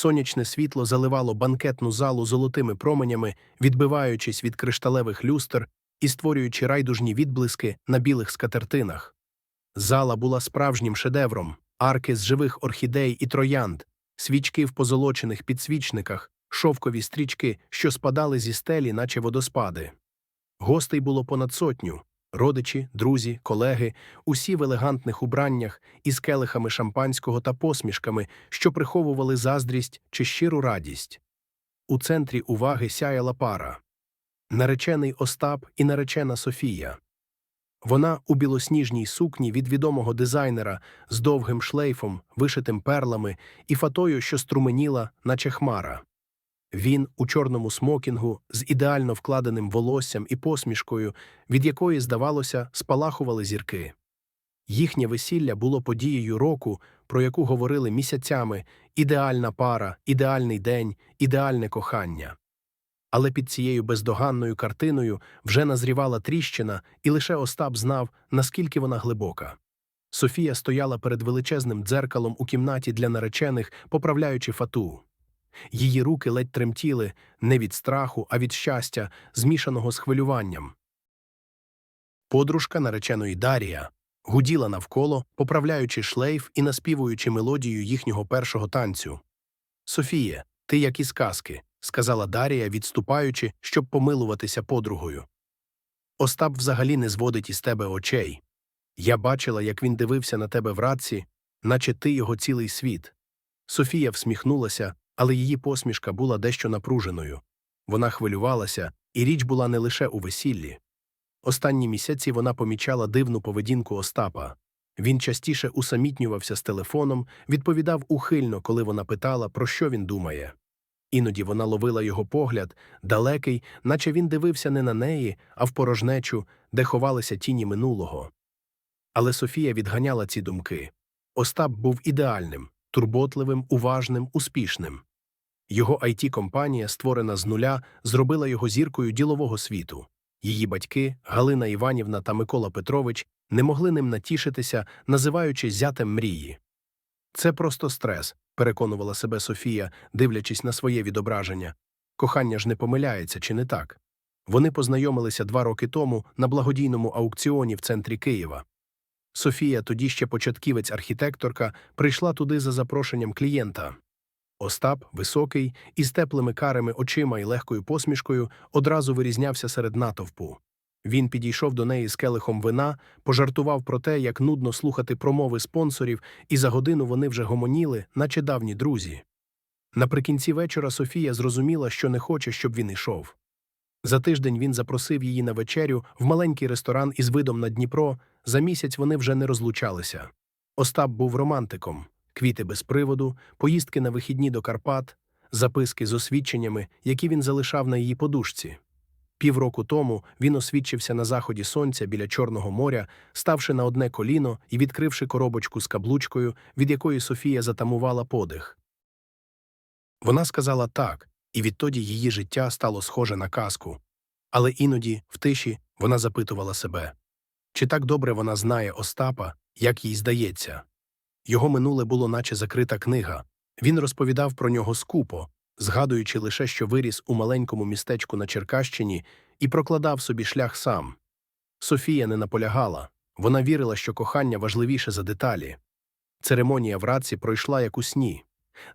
сонячне світло заливало банкетну залу золотими променями, відбиваючись від кришталевих люстр і створюючи райдужні відблиски на білих скатертинах. Зала була справжнім шедевром, арки з живих орхідей і троянд, свічки в позолочених підсвічниках, шовкові стрічки, що спадали зі стелі, наче водоспади. Гостей було понад сотню родичі, друзі, колеги, усі в елегантних убраннях із келихами шампанського та посмішками, що приховували заздрість чи щиру радість. У центрі уваги сяяла пара наречений Остап і наречена Софія. Вона у білосніжній сукні від відомого дизайнера з довгим шлейфом, вишитим перлами і фатою, що струменіла, наче хмара. Він у чорному смокінгу з ідеально вкладеним волоссям і посмішкою, від якої, здавалося, спалахували зірки. Їхнє весілля було подією року, про яку говорили місяцями ідеальна пара, ідеальний день, ідеальне кохання. Але під цією бездоганною картиною вже назрівала тріщина, і лише Остап знав, наскільки вона глибока. Софія стояла перед величезним дзеркалом у кімнаті для наречених, поправляючи фату. Її руки ледь тремтіли не від страху, а від щастя, змішаного з хвилюванням. Подружка нареченої Дарія гуділа навколо, поправляючи шлейф і наспівуючи мелодію їхнього першого танцю. Софіє, ти як із казки, сказала Дарія, відступаючи, щоб помилуватися подругою. Остап взагалі не зводить із тебе очей. Я бачила, як він дивився на тебе в радці, наче ти його цілий світ. Софія всміхнулася, але її посмішка була дещо напруженою. Вона хвилювалася, і річ була не лише у весіллі. Останні місяці вона помічала дивну поведінку Остапа. Він частіше усамітнювався з телефоном, відповідав ухильно, коли вона питала, про що він думає. Іноді вона ловила його погляд, далекий, наче він дивився не на неї, а в порожнечу, де ховалися тіні минулого. Але Софія відганяла ці думки. Остап був ідеальним, турботливим, уважним, успішним. Його it компанія створена з нуля, зробила його зіркою ділового світу. Її батьки, Галина Іванівна та Микола Петрович, не могли ним натішитися, називаючи зятем мрії. Це просто стрес, переконувала себе Софія, дивлячись на своє відображення. Кохання ж не помиляється, чи не так? Вони познайомилися два роки тому на благодійному аукціоні в центрі Києва. Софія, тоді ще початківець-архітекторка, прийшла туди за запрошенням клієнта. Остап, високий, із теплими карими очима і легкою посмішкою, одразу вирізнявся серед натовпу. Він підійшов до неї з келихом вина, пожартував про те, як нудно слухати промови спонсорів, і за годину вони вже гомоніли, наче давні друзі. Наприкінці вечора Софія зрозуміла, що не хоче, щоб він йшов. За тиждень він запросив її на вечерю в маленький ресторан із видом на Дніпро. За місяць вони вже не розлучалися. Остап був романтиком квіти без приводу, поїздки на вихідні до Карпат, записки з освідченнями, які він залишав на її подушці. Півроку тому він освідчився на заході сонця біля Чорного моря, ставши на одне коліно і відкривши коробочку з каблучкою, від якої Софія затамувала подих. Вона сказала так, і відтоді її життя стало схоже на казку. Але іноді, в тиші, вона запитувала себе чи так добре вона знає Остапа, як їй здається. Його минуле було наче закрита книга. Він розповідав про нього скупо, згадуючи лише, що виріс у маленькому містечку на Черкащині і прокладав собі шлях сам. Софія не наполягала вона вірила, що кохання важливіше за деталі. Церемонія в раці пройшла як у сні.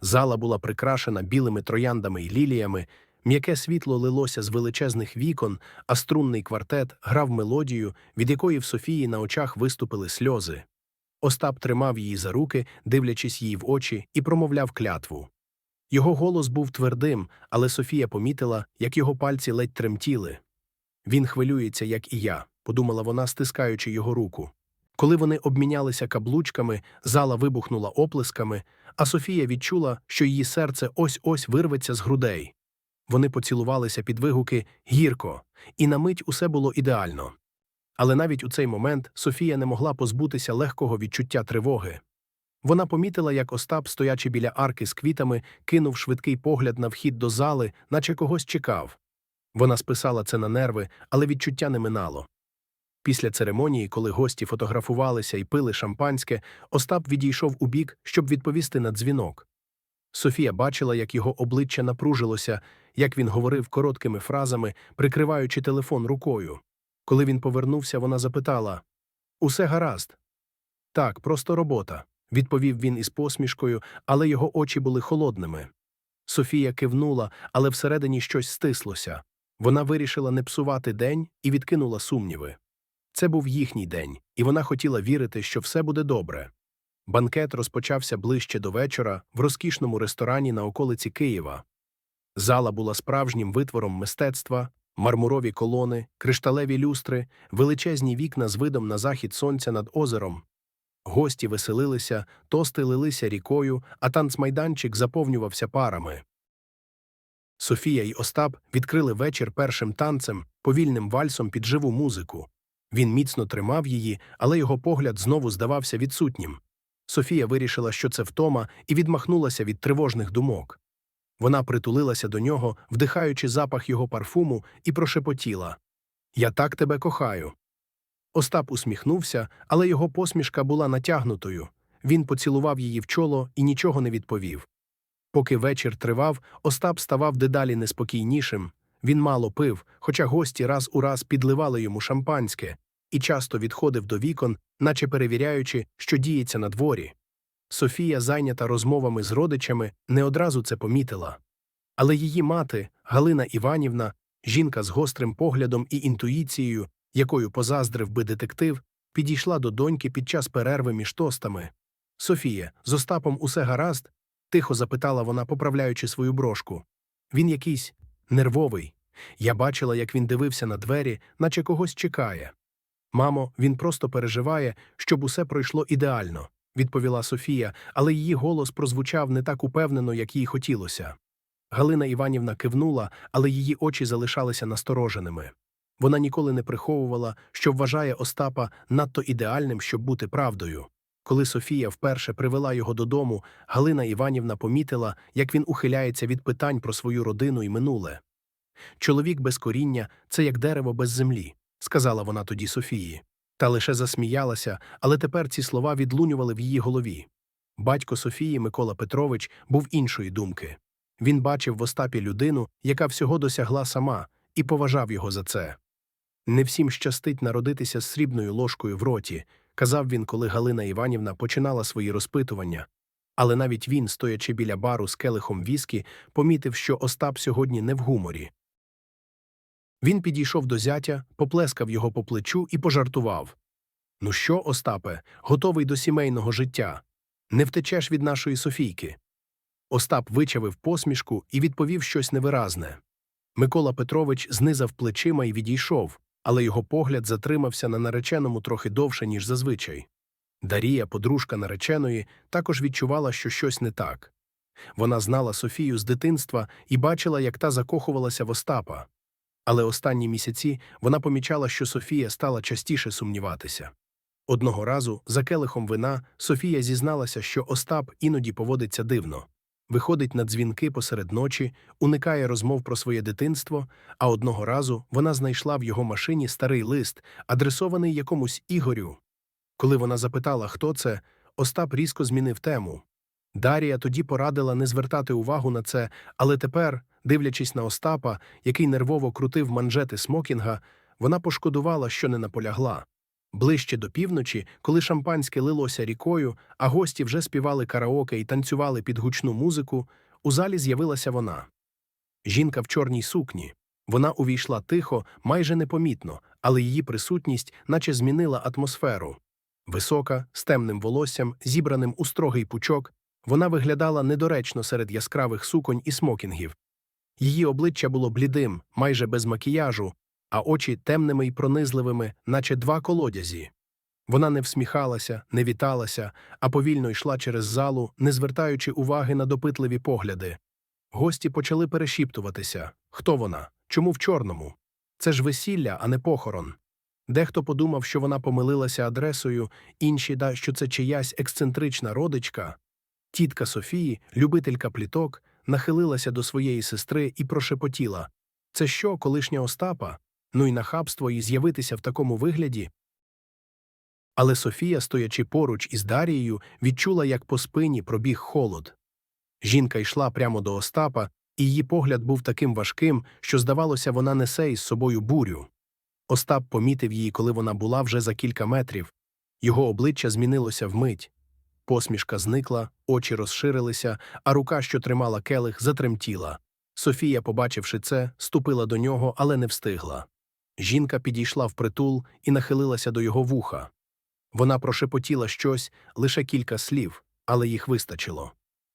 Зала була прикрашена білими трояндами і ліліями, м'яке світло лилося з величезних вікон, а струнний квартет грав мелодію, від якої в Софії на очах виступили сльози. Остап тримав її за руки, дивлячись їй в очі, і промовляв клятву. Його голос був твердим, але Софія помітила, як його пальці ледь тремтіли. Він хвилюється, як і я, подумала вона, стискаючи його руку. Коли вони обмінялися каблучками, зала вибухнула оплесками, а Софія відчула, що її серце ось ось вирветься з грудей. Вони поцілувалися під вигуки гірко, і на мить усе було ідеально. Але навіть у цей момент Софія не могла позбутися легкого відчуття тривоги. Вона помітила, як Остап, стоячи біля арки з квітами, кинув швидкий погляд на вхід до зали, наче когось чекав. Вона списала це на нерви, але відчуття не минало. Після церемонії, коли гості фотографувалися і пили шампанське, Остап відійшов у бік, щоб відповісти на дзвінок. Софія бачила, як його обличчя напружилося, як він говорив короткими фразами, прикриваючи телефон рукою. Коли він повернувся, вона запитала Усе гаразд? Так, просто робота, відповів він із посмішкою, але його очі були холодними. Софія кивнула, але всередині щось стислося. Вона вирішила не псувати день і відкинула сумніви. Це був їхній день, і вона хотіла вірити, що все буде добре. Банкет розпочався ближче до вечора в розкішному ресторані на околиці Києва. Зала була справжнім витвором мистецтва, мармурові колони, кришталеві люстри, величезні вікна з видом на захід сонця над озером. Гості веселилися, тости лилися рікою, а танцмайданчик заповнювався парами. Софія й Остап відкрили вечір першим танцем, повільним вальсом під живу музику. Він міцно тримав її, але його погляд знову здавався відсутнім. Софія вирішила, що це втома, і відмахнулася від тривожних думок. Вона притулилася до нього, вдихаючи запах його парфуму, і прошепотіла Я так тебе кохаю. Остап усміхнувся, але його посмішка була натягнутою. Він поцілував її в чоло і нічого не відповів. Поки вечір тривав, Остап ставав дедалі неспокійнішим. Він мало пив, хоча гості раз у раз підливали йому шампанське, і часто відходив до вікон, наче перевіряючи, що діється на дворі. Софія, зайнята розмовами з родичами, не одразу це помітила. Але її мати, Галина Іванівна, жінка з гострим поглядом і інтуїцією, якою позаздрив би детектив, підійшла до доньки під час перерви між тостами. Софія, з Остапом усе гаразд? тихо запитала вона, поправляючи свою брошку. Він якийсь нервовий. Я бачила, як він дивився на двері, наче когось чекає. Мамо, він просто переживає, щоб усе пройшло ідеально, відповіла Софія, але її голос прозвучав не так упевнено, як їй хотілося. Галина Іванівна кивнула, але її очі залишалися настороженими. Вона ніколи не приховувала, що вважає Остапа надто ідеальним, щоб бути правдою. Коли Софія вперше привела його додому, Галина Іванівна помітила, як він ухиляється від питань про свою родину і минуле. Чоловік без коріння це як дерево без землі, сказала вона тоді Софії. Та лише засміялася, але тепер ці слова відлунювали в її голові. Батько Софії Микола Петрович був іншої думки. Він бачив в Остапі людину, яка всього досягла сама, і поважав його за це. Не всім щастить народитися з срібною ложкою в роті, казав він, коли Галина Іванівна починала свої розпитування. Але навіть він, стоячи біля бару з келихом віскі, помітив, що Остап сьогодні не в гуморі. Він підійшов до зятя, поплескав його по плечу і пожартував. Ну що, Остапе, готовий до сімейного життя? Не втечеш від нашої Софійки. Остап вичавив посмішку і відповів щось невиразне. Микола Петрович знизав плечима і відійшов, але його погляд затримався на нареченому трохи довше, ніж зазвичай. Дарія, подружка нареченої, також відчувала, що щось не так. Вона знала Софію з дитинства і бачила, як та закохувалася в Остапа. Але останні місяці вона помічала, що Софія стала частіше сумніватися. Одного разу, за келихом вина, Софія зізналася, що Остап іноді поводиться дивно. Виходить на дзвінки посеред ночі, уникає розмов про своє дитинство, а одного разу вона знайшла в його машині старий лист, адресований якомусь Ігорю. Коли вона запитала, хто це, Остап різко змінив тему. Дарія тоді порадила не звертати увагу на це, але тепер, дивлячись на Остапа, який нервово крутив манжети смокінга, вона пошкодувала, що не наполягла. Ближче до півночі, коли шампанське лилося рікою, а гості вже співали караоке і танцювали під гучну музику, у залі з'явилася вона. Жінка в чорній сукні. Вона увійшла тихо, майже непомітно, але її присутність наче змінила атмосферу. Висока, з темним волоссям, зібраним у строгий пучок, вона виглядала недоречно серед яскравих суконь і смокінгів. Її обличчя було блідим, майже без макіяжу, а очі темними й пронизливими, наче два колодязі. Вона не всміхалася, не віталася, а повільно йшла через залу, не звертаючи уваги на допитливі погляди. Гості почали перешіптуватися хто вона, чому в чорному? Це ж весілля, а не похорон. Дехто подумав, що вона помилилася адресою, інші, да, що це чиясь ексцентрична родичка. Тітка Софії, любителька пліток, нахилилася до своєї сестри і прошепотіла Це що, колишня Остапа? Ну й нахабство і з'явитися в такому вигляді. Але Софія, стоячи поруч із Дарією, відчула, як по спині пробіг холод. Жінка йшла прямо до Остапа, і її погляд був таким важким, що, здавалося, вона несе із собою бурю. Остап помітив її, коли вона була вже за кілька метрів. Його обличчя змінилося вмить. Посмішка зникла, очі розширилися, а рука, що тримала келих, затремтіла. Софія, побачивши це, ступила до нього, але не встигла. Жінка підійшла впритул і нахилилася до його вуха. Вона прошепотіла щось, лише кілька слів, але їх вистачило.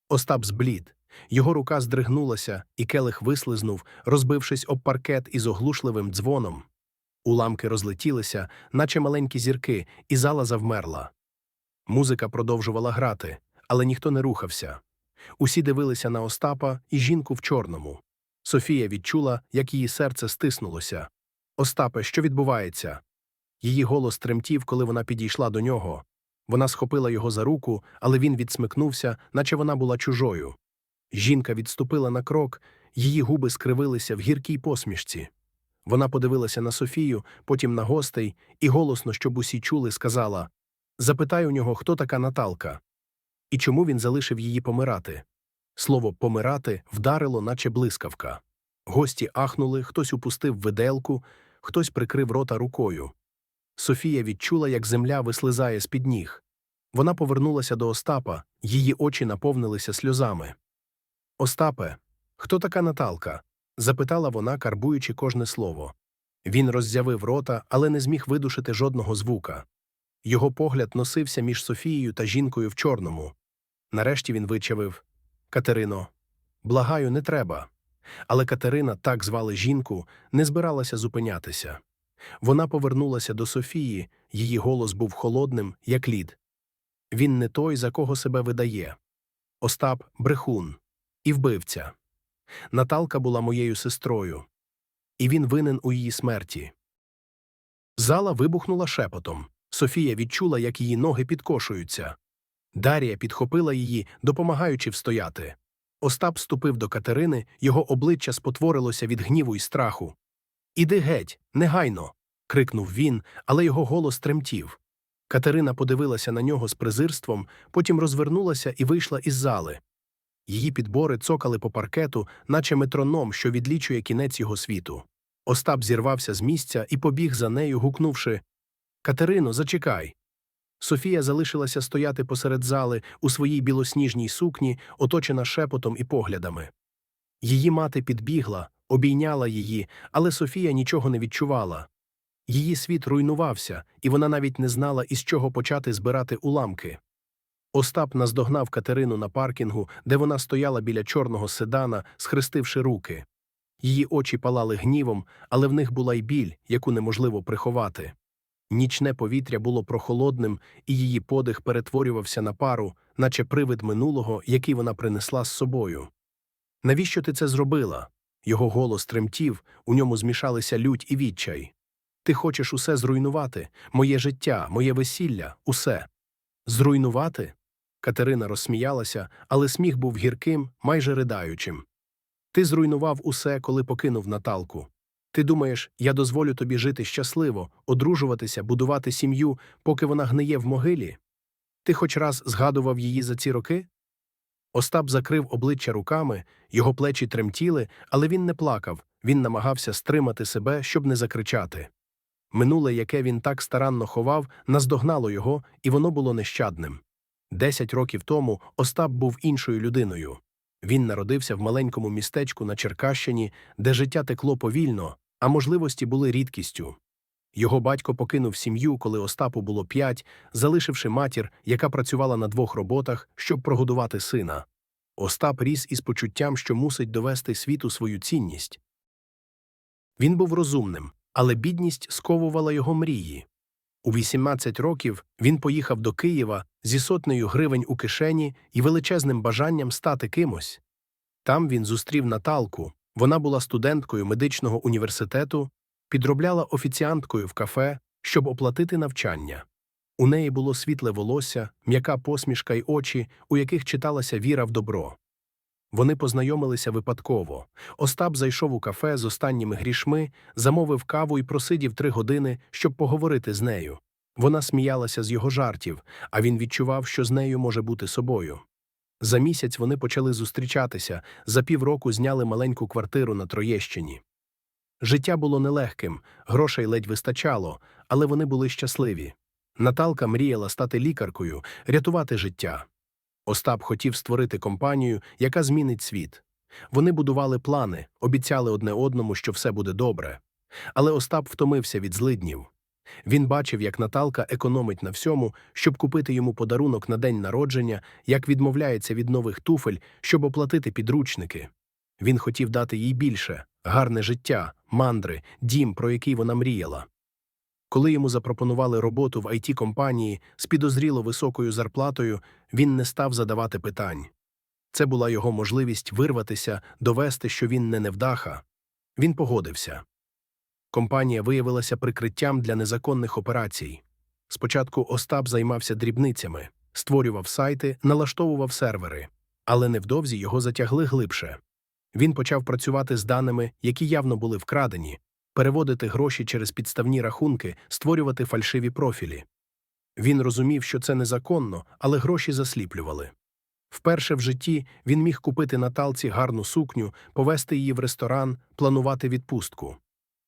Остап зблід. Його рука здригнулася, і келих вислизнув, розбившись об паркет із оглушливим дзвоном. Уламки розлетілися, наче маленькі зірки, і зала завмерла. Музика продовжувала грати, але ніхто не рухався. Усі дивилися на Остапа і жінку в чорному. Софія відчула, як її серце стиснулося. Остапе, що відбувається? Її голос тремтів, коли вона підійшла до нього. Вона схопила його за руку, але він відсмикнувся, наче вона була чужою. Жінка відступила на крок, її губи скривилися в гіркій посмішці. Вона подивилася на Софію, потім на гостей, і голосно, щоб усі чули, сказала Запитай у нього, хто така Наталка, і чому він залишив її помирати. Слово помирати вдарило, наче блискавка. Гості ахнули, хтось упустив виделку, хтось прикрив рота рукою. Софія відчула, як земля вислизає з-під ніг. Вона повернулася до Остапа, її очі наповнилися сльозами. Остапе, хто така Наталка? запитала вона, карбуючи кожне слово. Він роззявив рота, але не зміг видушити жодного звука. Його погляд носився між Софією та жінкою в чорному. Нарешті він вичавив Катерино, благаю, не треба. Але Катерина, так звали жінку, не збиралася зупинятися. Вона повернулася до Софії, її голос був холодним, як лід. Він не той, за кого себе видає. Остап брехун і вбивця. Наталка була моєю сестрою, і він винен у її смерті. Зала вибухнула шепотом. Софія відчула, як її ноги підкошуються. Дарія підхопила її, допомагаючи встояти. Остап ступив до Катерини, його обличчя спотворилося від гніву й страху. Іди геть, негайно. крикнув він, але його голос тремтів. Катерина подивилася на нього з презирством, потім розвернулася і вийшла із зали. Її підбори цокали по паркету, наче метроном, що відлічує кінець його світу. Остап зірвався з місця і побіг за нею, гукнувши Катерино, зачекай. Софія залишилася стояти посеред зали у своїй білосніжній сукні, оточена шепотом і поглядами. Її мати підбігла, обійняла її, але Софія нічого не відчувала. Її світ руйнувався, і вона навіть не знала, із чого почати збирати уламки. Остап наздогнав Катерину на паркінгу, де вона стояла біля чорного седана, схрестивши руки. Її очі палали гнівом, але в них була й біль, яку неможливо приховати. Нічне повітря було прохолодним, і її подих перетворювався на пару, наче привид минулого, який вона принесла з собою. Навіщо ти це зробила? Його голос тремтів, у ньому змішалися лють і відчай. Ти хочеш усе зруйнувати, моє життя, моє весілля, усе. Зруйнувати? Катерина розсміялася, але сміх був гірким, майже ридаючим. Ти зруйнував усе, коли покинув Наталку. Ти думаєш, я дозволю тобі жити щасливо, одружуватися, будувати сім'ю, поки вона гниє в могилі? Ти хоч раз згадував її за ці роки? Остап закрив обличчя руками, його плечі тремтіли, але він не плакав, він намагався стримати себе, щоб не закричати. Минуле, яке він так старанно ховав, наздогнало його, і воно було нещадним. Десять років тому Остап був іншою людиною. Він народився в маленькому містечку на Черкащині, де життя текло повільно, а можливості були рідкістю. Його батько покинув сім'ю, коли Остапу було п'ять, залишивши матір, яка працювала на двох роботах, щоб прогодувати сина. Остап ріс із почуттям, що мусить довести світу свою цінність. Він був розумним, але бідність сковувала його мрії. У 18 років він поїхав до Києва зі сотнею гривень у кишені і величезним бажанням стати кимось. Там він зустрів Наталку. Вона була студенткою медичного університету, підробляла офіціанткою в кафе, щоб оплатити навчання. У неї було світле волосся, м'яка посмішка й очі, у яких читалася віра в добро. Вони познайомилися випадково. Остап зайшов у кафе з останніми грішми, замовив каву і просидів три години, щоб поговорити з нею. Вона сміялася з його жартів, а він відчував, що з нею може бути собою. За місяць вони почали зустрічатися, за півроку зняли маленьку квартиру на Троєщині. Життя було нелегким, грошей ледь вистачало, але вони були щасливі. Наталка мріяла стати лікаркою, рятувати життя. Остап хотів створити компанію, яка змінить світ. Вони будували плани, обіцяли одне одному, що все буде добре. Але Остап втомився від злиднів. Він бачив, як Наталка економить на всьому, щоб купити йому подарунок на день народження, як відмовляється від нових туфель, щоб оплатити підручники. Він хотів дати їй більше гарне життя, мандри, дім, про який вона мріяла. Коли йому запропонували роботу в it компанії з підозріло високою зарплатою, він не став задавати питань. Це була його можливість вирватися, довести, що він не невдаха. Він погодився. Компанія виявилася прикриттям для незаконних операцій. Спочатку Остап займався дрібницями, створював сайти, налаштовував сервери, але невдовзі його затягли глибше. Він почав працювати з даними, які явно були вкрадені, переводити гроші через підставні рахунки, створювати фальшиві профілі. Він розумів, що це незаконно, але гроші засліплювали. Вперше в житті він міг купити Наталці гарну сукню, повести її в ресторан, планувати відпустку.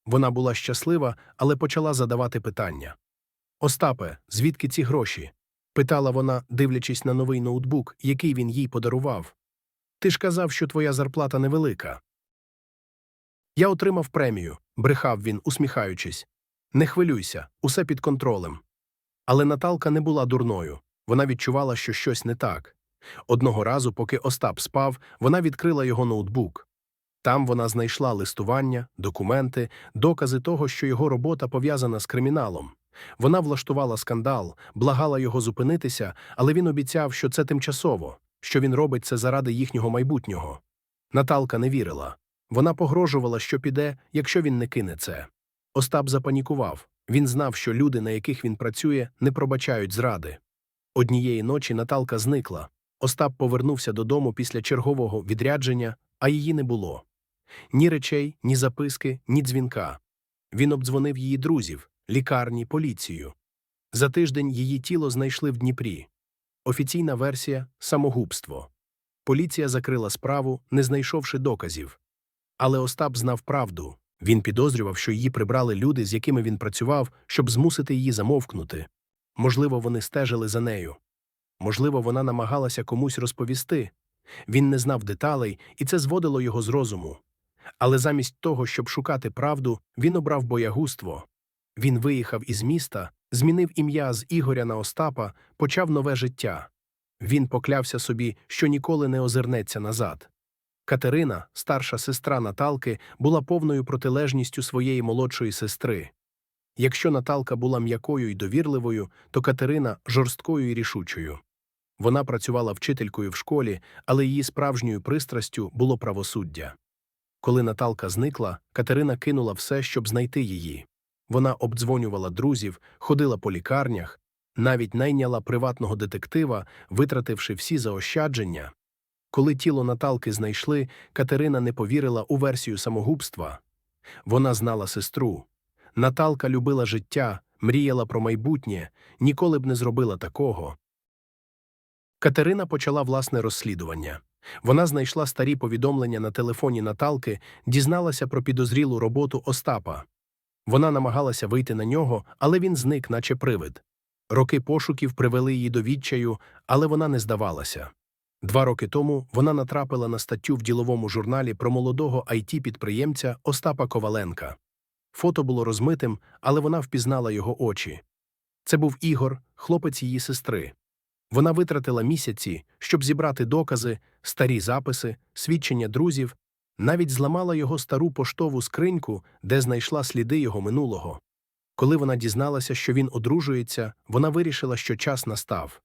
Вона була щаслива, але почала задавати питання. Остапе, звідки ці гроші? питала вона, дивлячись на новий ноутбук, який він їй подарував. Ти ж казав, що твоя зарплата невелика. Я отримав премію, брехав він, усміхаючись. Не хвилюйся, усе під контролем. Але Наталка не була дурною. Вона відчувала, що щось не так. Одного разу, поки Остап спав, вона відкрила його ноутбук. Там вона знайшла листування, документи, докази того, що його робота пов'язана з криміналом. Вона влаштувала скандал, благала його зупинитися, але він обіцяв, що це тимчасово, що він робить це заради їхнього майбутнього. Наталка не вірила. Вона погрожувала, що піде, якщо він не кине це. Остап запанікував. Він знав, що люди, на яких він працює, не пробачають зради. Однієї ночі Наталка зникла. Остап повернувся додому після чергового відрядження, а її не було. Ні речей, ні записки, ні дзвінка. Він обдзвонив її друзів, лікарні, поліцію. За тиждень її тіло знайшли в Дніпрі. Офіційна версія самогубство. Поліція закрила справу, не знайшовши доказів. Але Остап знав правду. Він підозрював, що її прибрали люди, з якими він працював, щоб змусити її замовкнути. Можливо, вони стежили за нею. Можливо, вона намагалася комусь розповісти. Він не знав деталей, і це зводило його з розуму. Але замість того, щоб шукати правду, він обрав боягузтво. Він виїхав із міста, змінив ім'я з Ігоря на Остапа, почав нове життя. Він поклявся собі, що ніколи не озирнеться назад. Катерина, старша сестра Наталки, була повною протилежністю своєї молодшої сестри. Якщо Наталка була м'якою і довірливою, то Катерина жорсткою і рішучою. Вона працювала вчителькою в школі, але її справжньою пристрастю було правосуддя. Коли Наталка зникла, Катерина кинула все, щоб знайти її. Вона обдзвонювала друзів, ходила по лікарнях, навіть найняла приватного детектива, витративши всі заощадження. Коли тіло Наталки знайшли, Катерина не повірила у версію самогубства. Вона знала сестру. Наталка любила життя, мріяла про майбутнє, ніколи б не зробила такого. Катерина почала власне розслідування. Вона знайшла старі повідомлення на телефоні Наталки, дізналася про підозрілу роботу Остапа. Вона намагалася вийти на нього, але він зник, наче привид. Роки пошуків привели її до відчаю, але вона не здавалася. Два роки тому вона натрапила на статтю в діловому журналі про молодого it підприємця Остапа Коваленка. Фото було розмитим, але вона впізнала його очі. Це був Ігор, хлопець її сестри. Вона витратила місяці, щоб зібрати докази, старі записи, свідчення друзів, навіть зламала його стару поштову скриньку, де знайшла сліди його минулого. Коли вона дізналася, що він одружується, вона вирішила, що час настав.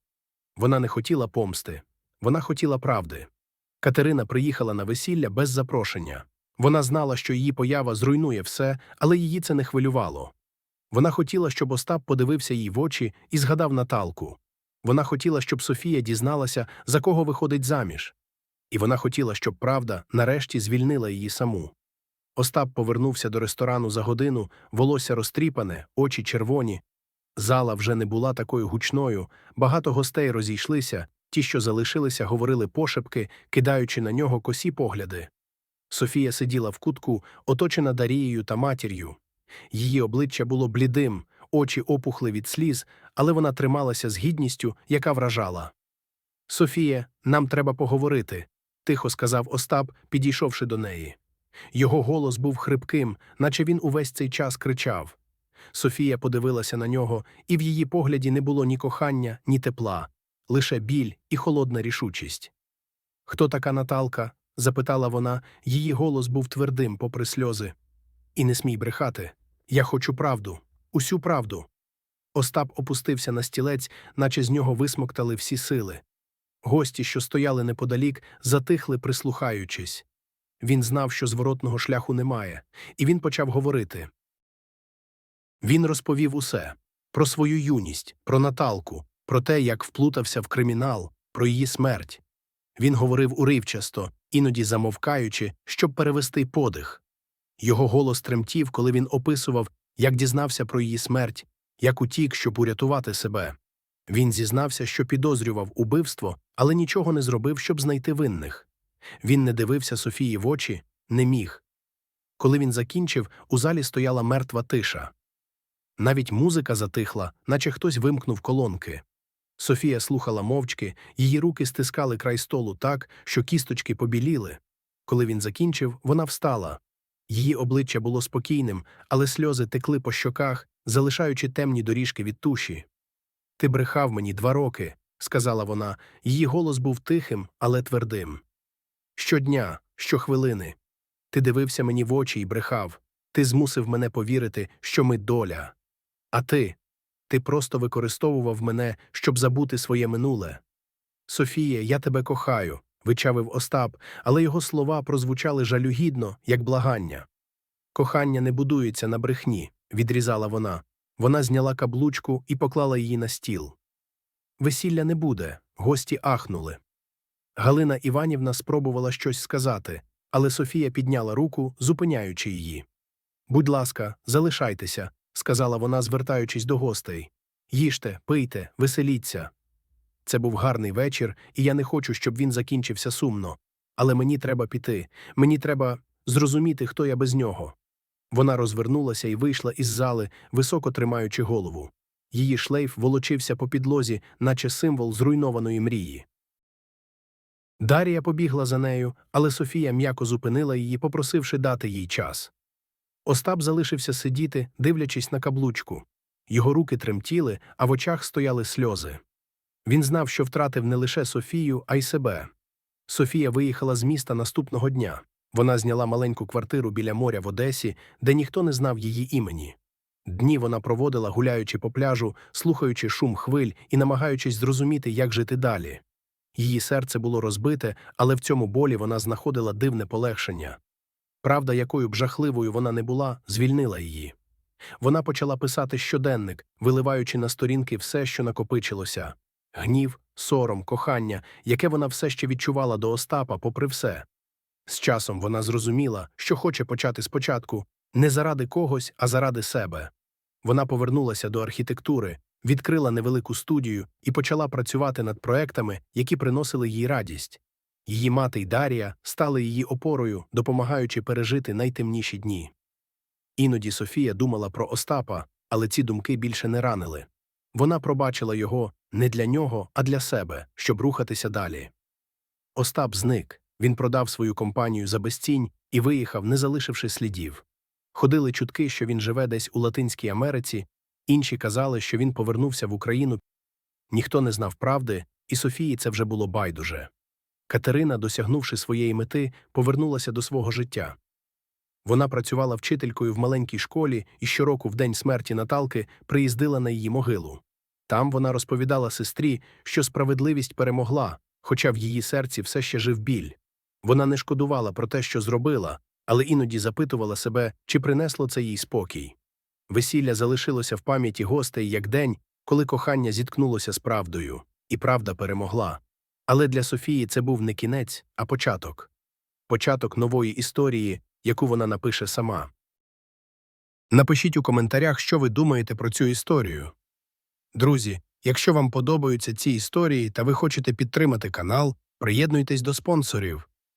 Вона не хотіла помсти, вона хотіла правди. Катерина приїхала на весілля без запрошення. Вона знала, що її поява зруйнує все, але її це не хвилювало. Вона хотіла, щоб Остап подивився їй в очі і згадав Наталку. Вона хотіла, щоб Софія дізналася, за кого виходить заміж. І вона хотіла, щоб правда нарешті звільнила її саму. Остап повернувся до ресторану за годину, волосся розтріпане, очі червоні. Зала вже не була такою гучною, багато гостей розійшлися, Ті, що залишилися, говорили пошепки, кидаючи на нього косі погляди. Софія сиділа в кутку, оточена Дарією та матір'ю. Її обличчя було блідим, очі опухли від сліз, але вона трималася з гідністю, яка вражала. Софія, нам треба поговорити, тихо сказав Остап, підійшовши до неї. Його голос був хрипким, наче він увесь цей час кричав. Софія подивилася на нього, і в її погляді не було ні кохання, ні тепла, лише біль і холодна рішучість. Хто така Наталка? запитала вона, її голос був твердим, попри сльози. І не смій брехати. Я хочу правду, усю правду. Остап опустився на стілець, наче з нього висмоктали всі сили. Гості, що стояли неподалік, затихли, прислухаючись. Він знав, що зворотного шляху немає, і він почав говорити. Він розповів усе про свою юність, про Наталку, про те, як вплутався в кримінал, про її смерть. Він говорив уривчасто, іноді замовкаючи, щоб перевести подих. Його голос тремтів, коли він описував, як дізнався про її смерть, як утік, щоб урятувати себе. Він зізнався, що підозрював убивство, але нічого не зробив, щоб знайти винних. Він не дивився Софії в очі, не міг. Коли він закінчив, у залі стояла мертва тиша. Навіть музика затихла, наче хтось вимкнув колонки. Софія слухала мовчки, її руки стискали край столу так, що кісточки побіліли. Коли він закінчив, вона встала. Її обличчя було спокійним, але сльози текли по щоках, залишаючи темні доріжки від туші. Ти брехав мені два роки, сказала вона, її голос був тихим, але твердим. Щодня, щохвилини. Ти дивився мені в очі і брехав. Ти змусив мене повірити, що ми доля. А ти? Ти просто використовував мене, щоб забути своє минуле. Софія, я тебе кохаю, вичавив Остап, але його слова прозвучали жалюгідно, як благання. Кохання не будується на брехні, відрізала вона. Вона зняла каблучку і поклала її на стіл. Весілля не буде, гості ахнули. Галина Іванівна спробувала щось сказати, але Софія підняла руку, зупиняючи її. Будь ласка, залишайтеся, сказала вона, звертаючись до гостей. Їжте, пийте, веселіться. Це був гарний вечір, і я не хочу, щоб він закінчився сумно. Але мені треба піти, мені треба зрозуміти, хто я без нього. Вона розвернулася і вийшла із зали, високо тримаючи голову. Її шлейф волочився по підлозі, наче символ зруйнованої мрії. Дарія побігла за нею, але Софія м'яко зупинила її, попросивши дати їй час. Остап залишився сидіти, дивлячись на каблучку. Його руки тремтіли, а в очах стояли сльози. Він знав, що втратив не лише Софію, а й себе. Софія виїхала з міста наступного дня. Вона зняла маленьку квартиру біля моря в Одесі, де ніхто не знав її імені. Дні вона проводила, гуляючи по пляжу, слухаючи шум хвиль і намагаючись зрозуміти, як жити далі. Її серце було розбите, але в цьому болі вона знаходила дивне полегшення. Правда, якою б жахливою вона не була, звільнила її. Вона почала писати щоденник, виливаючи на сторінки все, що накопичилося гнів, сором, кохання, яке вона все ще відчувала до Остапа, попри все. З часом вона зрозуміла, що хоче почати спочатку не заради когось, а заради себе. Вона повернулася до архітектури, відкрила невелику студію і почала працювати над проектами, які приносили їй радість. Її мати й Дарія стали її опорою, допомагаючи пережити найтемніші дні. Іноді Софія думала про Остапа, але ці думки більше не ранили. Вона пробачила його не для нього, а для себе, щоб рухатися далі. Остап зник, він продав свою компанію за безцінь і виїхав, не залишивши слідів. Ходили чутки, що він живе десь у Латинській Америці, інші казали, що він повернувся в Україну. Ніхто не знав правди, і Софії це вже було байдуже. Катерина, досягнувши своєї мети, повернулася до свого життя. Вона працювала вчителькою в маленькій школі і щороку в день смерті Наталки приїздила на її могилу. Там вона розповідала сестрі, що справедливість перемогла, хоча в її серці все ще жив біль. Вона не шкодувала про те, що зробила, але іноді запитувала себе, чи принесло це їй спокій. Весілля залишилося в пам'яті гостей як день, коли кохання зіткнулося з правдою, і правда перемогла. Але для Софії це був не кінець, а початок початок нової історії, яку вона напише сама. Напишіть у коментарях, що ви думаєте про цю історію. Друзі, Якщо вам подобаються ці історії та ви хочете підтримати канал, приєднуйтесь до спонсорів.